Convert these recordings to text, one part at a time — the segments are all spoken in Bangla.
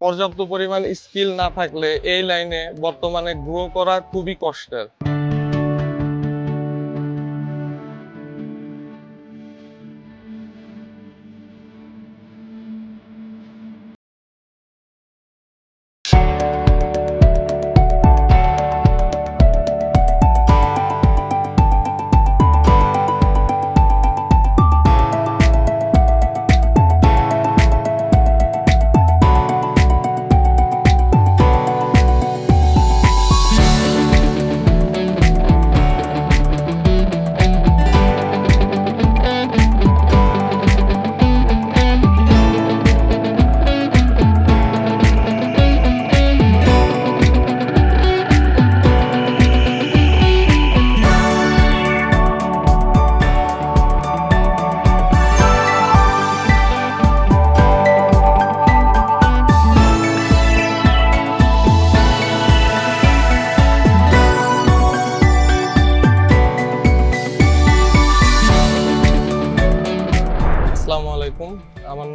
পর্যাপ্ত পরিমাণ স্কিল না থাকলে এই লাইনে বর্তমানে গ্রো করা খুবই কষ্টের।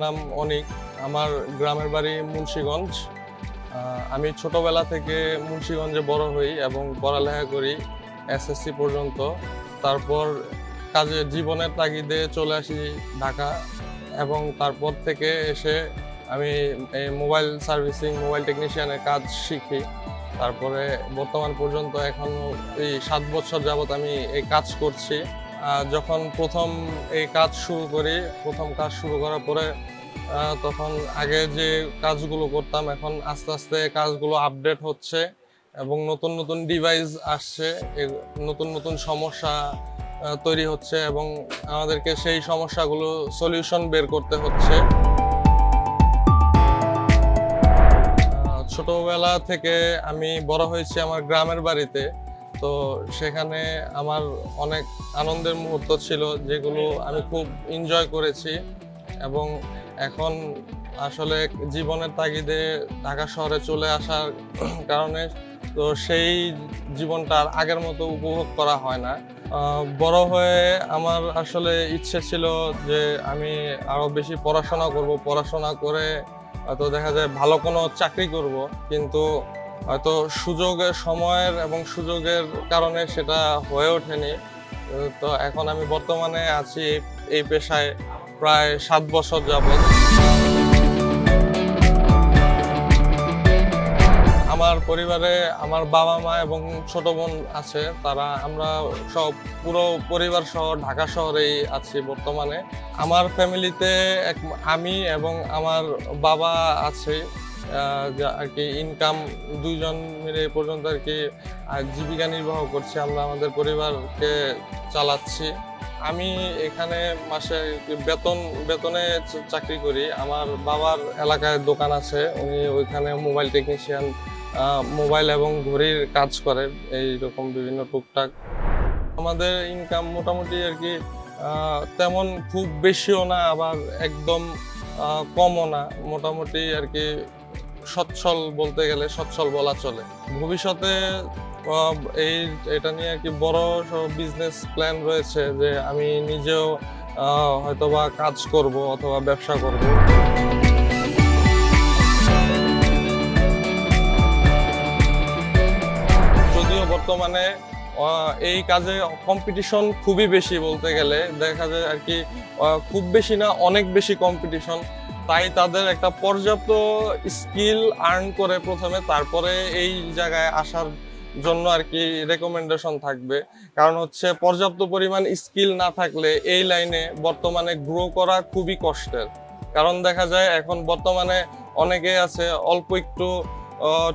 নাম অনিক। আমার গ্রামের বাড়ি মুন্সিগঞ্জ। আমি ছোটবেলা থেকে মুন্সিগঞ্জে বড় হই এবং পড়ালেখা করি এসএসসি পর্যন্ত। তারপর কাজে জীবনের তাগিদে চলে আসি ঢাকা এবং তারপর থেকে এসে আমি এই মোবাইল সার্ভিসিং, মোবাইল টেকনিশিয়ানের কাজ শিখি। তারপরে বর্তমান পর্যন্ত এখন এই সাত বছর যাবত আমি এই কাজ করছি। যখন প্রথম এই কাজ শুরু করি, প্রথম কাজ শুরু করার পরে তখন আগে যে কাজগুলো করতাম, এখন আস্তে আস্তে কাজগুলো আপডেট হচ্ছে এবং নতুন নতুন ডিভাইস আসছে নতুন নতুন সমস্যা তৈরি হচ্ছে এবং আমাদেরকে সেই সমস্যাগুলো সলিউশন বের করতে হচ্ছে। ছোটবেলা থেকে আমি বড় হয়েছি আমার গ্রামের বাড়িতে। তো সেখানে আমার অনেক আনন্দের মুহূর্ত ছিল, যেগুলো আমি খুব এনজয় করেছি এবং এখন আসলে জীবনের তাগিদে ঢাকা শহরে চলে আসার কারণে তো সেই জীবনটা আর আগের মতো উপভোগ করা হয় না। বড় হয়ে আমার আসলে ইচ্ছে ছিল যে আমি আরও বেশি পড়াশোনা করব, পড়াশোনা করে হয়তো দেখা যায় ভালো কোনো চাকরি করব, কিন্তু হয়তো সুযোগের সময়ের এবং সুযোগের কারণে সেটা হয়ে ওঠেনি। তো এখন আমি বর্তমানে আছি এই- পেশায় প্রায় সাত বছর যাবত আমার পরিবারে আমার বাবা মা এবং ছোট বোন আছে, তারা আমরা সব পুরো পরিবার সহ ঢাকা শহরেই আছি বর্তমানে। আমার ফ্যামিলিতে এক, আমি এবং আমার বাবা আছে। আর কি ইনকাম দুইজন মিলে পর্যন্ত আর কি জীবিকা নির্বাহ করছি আমরা, আমাদের পরিবারকে চালাচ্ছি। আমি এখানে মাসে বেতন, বেতনে চাকরি করি। আমার বাবার এলাকায় দোকান আছে, উনি ওইখানে মোবাইল টেকনিশিয়ান মোবাইল এবং ঘড়ির কাজ করে, এই রকম বিভিন্ন টুকটাক। আমাদের ইনকাম মোটামুটি আর কি তেমন খুব বেশিও না, আবার একদম কমও না। মোটামুটি আর কি সচ্ছল বলতে গেলে সচ্ছল বলা চলে। ভবিষ্যতে এই, এটা নিয়ে কি বড় বিজনেস প্ল্যান রয়েছে যে আমি নিজেও হয়তোবা কাজ করব অথবা ব্যবসা করব। যদিও বর্তমানে এই কাজে কম্পিটিশন খুবই বেশি বলতে গেলে দেখা যায় আর কি খুব বেশি না, অনেক বেশি কম্পিটিশন তাই তাদের একটা পর্যাপ্ত স্কিল আর্ন করে প্রথমে, তারপরে এই জায়গায় আসার জন্য আর কি রেকমেন্ডেশন থাকবে। কারণ হচ্ছে পর্যাপ্ত পরিমাণ স্কিল না থাকলে এই লাইনে বর্তমানে গ্রো করা খুবই কষ্টের। কারণ দেখা যায় এখন বর্তমানে অনেকে আছে অল্প একটু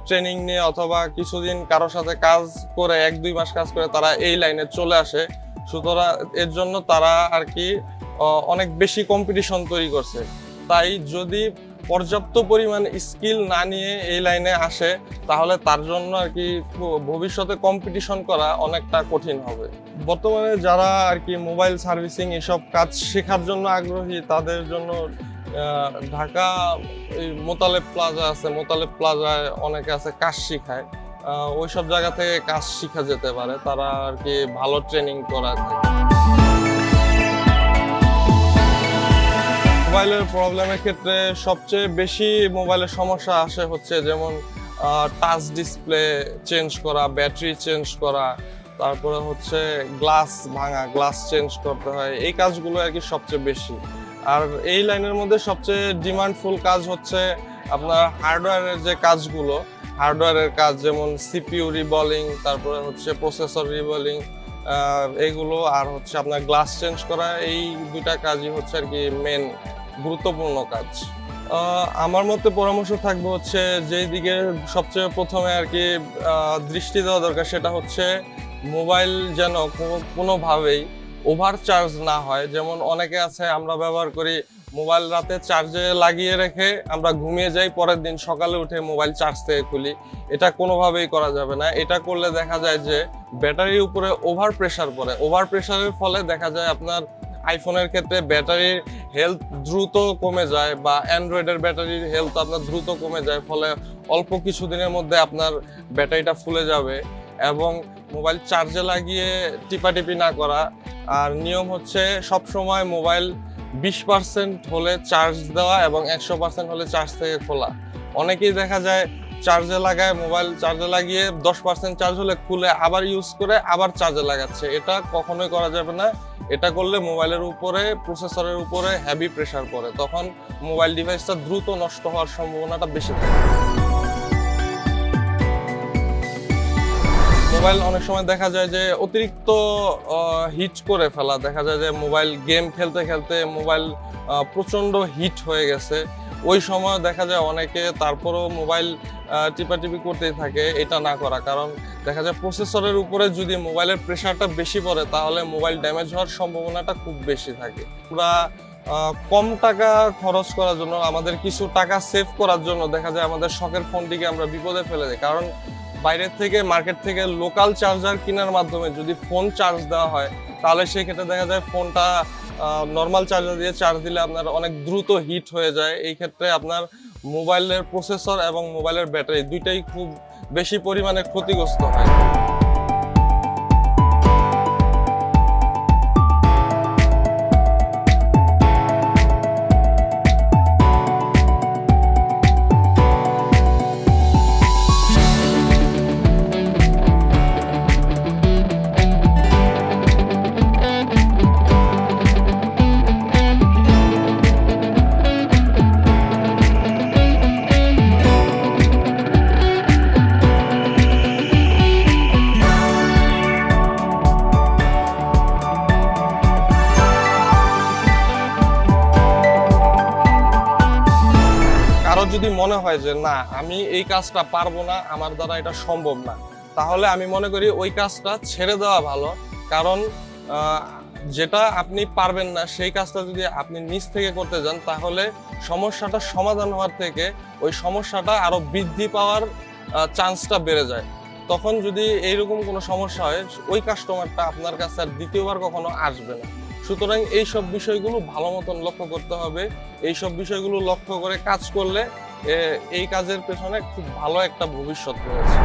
ট্রেনিং নিয়ে অথবা কিছুদিন কারোর সাথে কাজ করে, এক দুই মাস কাজ করে তারা এই লাইনে চলে আসে। সুতরাং এর জন্য তারা আর কি অনেক বেশি কম্পিটিশন তৈরি করছে। তাই যদি পর্যাপ্ত পরিমাণ স্কিল না নিয়ে এই লাইনে আসে, তাহলে তার জন্য আর কি ভবিষ্যতে কম্পিটিশন করা অনেকটা কঠিন হবে। বর্তমানে যারা আর কি মোবাইল সার্ভিসিং এসব কাজ শেখার জন্য আগ্রহী, তাদের জন্য ঢাকা, এই মোতালেব প্লাজা আছে, মোতালেব প্লাজায় অনেকে আছে কাজ শিখায়। ওইসব জায়গা থেকে কাজ শিখা যেতে পারে, তারা আর কি ভালো ট্রেনিং করা থাকে। মোবাইলের প্রবলেমের ক্ষেত্রে সবচেয়ে বেশি মোবাইলের সমস্যা আসে হচ্ছে যেমন টাচ ডিসপ্লে চেঞ্জ করা ব্যাটারি চেঞ্জ করা, তারপরে হচ্ছে গ্লাস ভাঙা গ্লাস চেঞ্জ করতে হয়, এই কাজগুলো আর কি সবচেয়ে বেশি। আর এই লাইনের মধ্যে সবচেয়ে ডিমান্ডফুল কাজ হচ্ছে আপনার হার্ডওয়্যারের যে কাজগুলো হার্ডওয়্যারের কাজ যেমন সিপিইউ রিবলিং তারপরে হচ্ছে প্রসেসর রিবলিং এগুলো আর হচ্ছে আপনার গ্লাস চেঞ্জ করা, এই দুইটা কাজই হচ্ছে আর কি মেন গুরুত্বপূর্ণ কাজ। আমার মতে পরামর্শ থাকবে হচ্ছে যেই দিকে সবচেয়ে প্রথমে আর কি দৃষ্টি দেওয়া দরকার সেটা হচ্ছে মোবাইল যেন কোনো- কোনোভাবেই ওভার চার্জ না হয়। যেমন অনেকে আছে, আমরা ব্যবহার করি মোবাইল রাতে চার্জে লাগিয়ে রেখে আমরা ঘুমিয়ে যাই, পরের দিন সকালে উঠে মোবাইল চার্জ থেকে খুলি। এটা কোনোভাবেই করা যাবে না। এটা করলে দেখা যায় যে ব্যাটারির উপরে ওভার প্রেসার পড়ে। ওভার প্রেশারের ফলে দেখা যায় আপনার আইফোনের ক্ষেত্রে ব্যাটারির হেলথ দ্রুত কমে যায় বা অ্যান্ড্রয়েডের ব্যাটারির হেলথ আপনার দ্রুত কমে যায়, ফলে অল্প কিছু দিনের মধ্যে আপনার ব্যাটারিটা ফুলে যাবে এবং মোবাইল চার্জে লাগিয়ে টিপাটিপি না করা। আর নিয়ম হচ্ছে সব সময় মোবাইল বিশ পার্সেন্ট হলে চার্জ দেওয়া এবং একশো পার্সেন্ট হলে চার্জ থেকে খোলা। অনেকেই দেখা যায় চার্জে লাগায়, মোবাইল চার্জে লাগিয়ে দশ পার্সেন্ট চার্জ হলে খুলে আবার ইউজ করে আবার চার্জে লাগাচ্ছে। এটা কখনোই করা যাবে না। এটা করলে মোবাইলের উপরে প্রসেসরের উপরে হেভি প্রেসার পড়ে। তখন মোবাইল ডিভাইসটা দ্রুত নষ্ট হওয়ার সম্ভাবনাটা বেশি থাকে। মোবাইল অনেক সময় দেখা যায় যে অতিরিক্ত হিট করে ফেলা। দেখা যায় যে মোবাইল গেম খেলতে খেলতে মোবাইল প্রচণ্ড হিট হয়ে গেছে। ওই সময় দেখা যায় অনেকে তারপরও মোবাইল টিপাটিপি করতেই থাকে, এটা না করা। কারণ দেখা যায় প্রসেসরের উপরে যদি মোবাইলের প্রেশারটা বেশি পড়ে, তাহলে মোবাইল ড্যামেজ হওয়ার সম্ভাবনাটা খুব বেশি থাকে। আমরা কম টাকা খরচ করার জন্য, আমাদের কিছু টাকা সেভ করার জন্য দেখা যায় আমাদের শখের ফোনটিকে আমরা বিপদে ফেলে দিই। কারণ বাইরের থেকে মার্কেট থেকে লোকাল চার্জার কেনার মাধ্যমে যদি ফোন চার্জ দেওয়া হয়, তাহলে সেই ক্ষেত্রে দেখা যায় ফোনটা নর্মাল চার্জার দিয়ে চার্জ দিলে আপনার অনেক দ্রুত হিট হয়ে যায়। এই ক্ষেত্রে আপনার মোবাইলের প্রসেসর এবং মোবাইলের ব্যাটারি দুইটাই খুব বেশি পরিমাণে ক্ষতিগ্রস্ত হয়। যদি মনে হয় যে, না, আমি এই কাজটা পারব না, আমার দ্বারা এটা সম্ভব না, তাহলে আমি মনে করি ওই কাজটা ছেড়ে দেওয়া ভালো। কারণ যেটা আপনি পারবেন না, সেই কাজটা যদি আপনি নিজ থেকে করতে যান, তাহলে সমস্যাটা সমাধান হওয়ার থেকে ওই সমস্যাটা আরও বৃদ্ধি পাওয়ার চান্সটা বেড়ে যায়। তখন যদি এইরকম কোনো সমস্যা হয়, ওই কাস্টমারটা আপনার কাছে আর দ্বিতীয়বার কখনো আসবে না। সুতরাং এই সব বিষয়গুলো ভালো মতন লক্ষ্য করতে হবে। এই সব বিষয়গুলো লক্ষ্য করে কাজ করলে এই কাজের পেছনে খুব ভালো একটা ভবিষ্যৎ রয়েছে।